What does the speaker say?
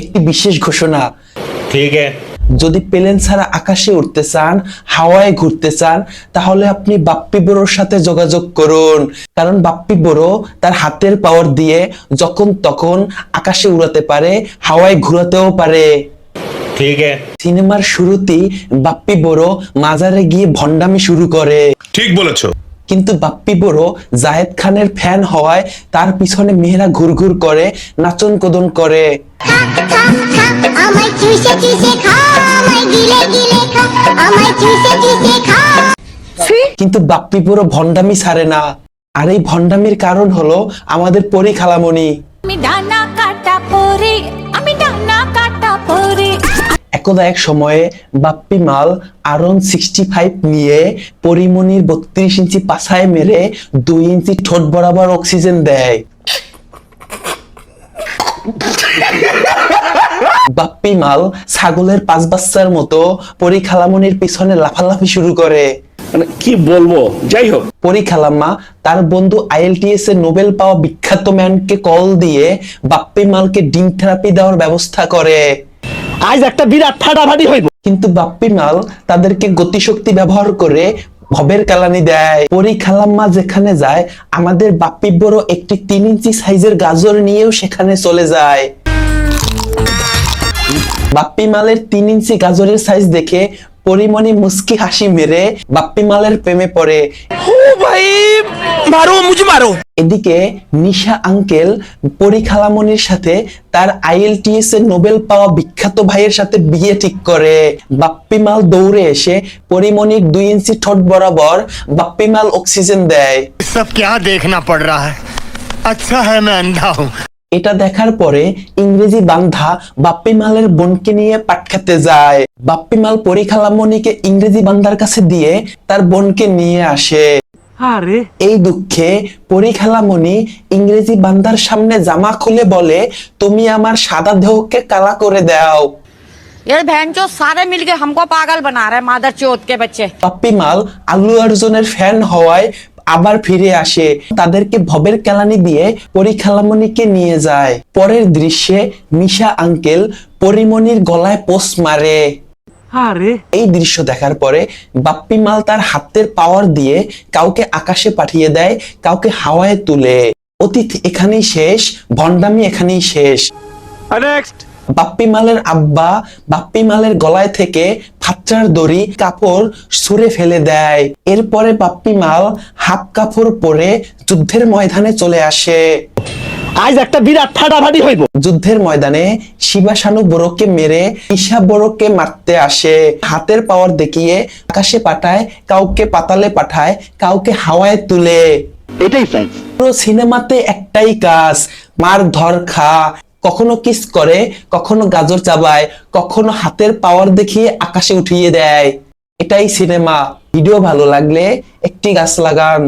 একটি বিশেষ ঘোষণা। ঠিক যদি পেলেন ছাড়া আকাশে উঠতে চান হাওয়ায় ঘুরতে চান তাহলে আপনি বাপ্পি বড়োর সাথে যোগাযোগ করুন। কারণ বাপ্পি বড়ো তার হাতের পাওয়ার দিয়ে যখন তখন আকাশে উড়াতে পারে হাওয়ায় ঘুরাতেও পারে। ঠিক সিনেমার শুরুতেই বাপ্পি বড়ো মাজারে গিয়ে ভণ্ডামি শুরু করে। ঠিক বলেছ। কিন্তু বাপ্পি বড়ো জাহেদ খানের ফ্যান হওয়ায় তার পিছনে মেয়েরা ঘুরঘুর করে নাচন কদন করে। কিন্তু বাপ্পি বড়ো ভণ্ডামি ছাড়ে না। আর এই ভণ্ডামির কারণ হলো আমাদের পরী খালামণি ডানা কাটা পরে একদা এক সময়ে বাপ্পি মাল আরন সিক্সটি ফাইভ নিয়ে পরিমণির বত্রিশ ইঞ্চি পাছায় মেরে দুই ইঞ্চি ঠোঁট বরাবর অক্সিজেন দেয়। বাপ্পি মাল ছাগলের পাঁচ বাচ্চার মতো পরি খালামণির পিছনে লাফালাফি শুরু করে। মানে কি বলব? যাই হোক। পরি খালাম্মা তার বন্ধু আইএলটিএস এ নোবেল পাওয়া বিখ্যাত ম্যানকে কল দিয়ে বাপ্পি মালকে ডিম থেরাপি দেওয়ার ব্যবস্থা করে। আজ একটা বিরাট ফাটাফাটি হইব। কিন্তু বাপ্পি মাল তাদেরকে গতিশক্তি ব্যবহার করে ভবের কালানি দেয়। পরি খালাম্মা যেখানে যায়, আমাদের বাপ্পি বড় একটি তিন ইঞ্চি সাইজের গাজর নিয়েও সেখানে চলে যায়। বাপ্পি মালের তিন ইঞ্চি গাজরের সাইজ দেখে পরিমণি মুস্কি হাসি মেরে বাপ্পি মালের প্রেমে পড়ে মারো মুঝে মারো এদিকে নিশা আঙ্কেল পরিখালামনির সাথে তার আইএলটিএস এর নোবেল পাওয়া বিখ্যাত ভাইয়ের সাথে বিয়ে ঠিক করে বাপ্পি মাল দৌড়ে এসে পরিমণির দুই ইঞ্চি ঠোঁট বরাবর বাপ্পি মাল অক্সিজেন দেয় सब क्या देखना पड़ रहा है अच्छा है मैं अंधा हूँ এটা দেখার পরে ইংরেজি বান্ধা বাপ্পি মালের বোনকে নিয়ে পাট খেতে যায় বাপ্পি মাল পরিখালামনিকে ইংরেজি বান্ধার কাছে দিয়ে তার বোনকে নিয়ে আসে এই দুঃখে পরিখালামণি ইংরেজি বান্দার সামনে জামা খুলে বলে তুমি আমার সাদা দেহকে কালা করে দাও यार बहन चो सारे मिलके हमको पागल बना रहे मादर चौथ के बच्चे পাপ্পি মাল আল্লু অর্জুনের ফ্যান হওয়ায় আবার ফিরে আসে। তাদেরকে ভবের কেলানি দিয়ে পরিখালামণিকে নিয়ে যায়। পরের দৃশ্যে মিশা আঙ্কেল পরিমণির গলায় পোস্ট মারে। এই দৃশ্য দেখার পরে বাপ্পি মাল তার হাতের পাওয়ার দিয়ে কাউকে আকাশে পাঠিয়ে দেয় কাউকে হাওয়ায় তুলে। অতীত এখানেই শেষ ভণ্ডামি এখানেই শেষ। বাপ্পি মালের আব্বা বাপ্পি মালের গলায় থেকে ফাত্রার দড়ি কাপড় ছুঁড়ে ফেলে দেয়। এরপরে বাপ্পি মাল হাফ কাপড় পরে যুদ্ধের ময়দানে চলে আসে। আজ একটা বিরাট ফাটাফাটি হইব। যুদ্ধের ময়দানে শিবাশানু বড়কে মেরে ঈশা বড়কে মারতে আসে। হাতের পাওয়ার দেখিয়ে আকাশে পাঠায় কাউকে পাতালে পাঠায় কাউকে হাওয়ায় তুলে। এটাই ফ্রেন্ডস পুরো সিনেমাতে একটাই কাজ মার ধর খা। কখনো কিস করে, কখনো গাজর চাবায়, কখনো হাতের পাওয়ার দেখিয়ে আকাশে উঠিয়ে দেয়। এটাই সিনেমা। ভিডিও ভালো লাগলে একটি গাছ লাগান।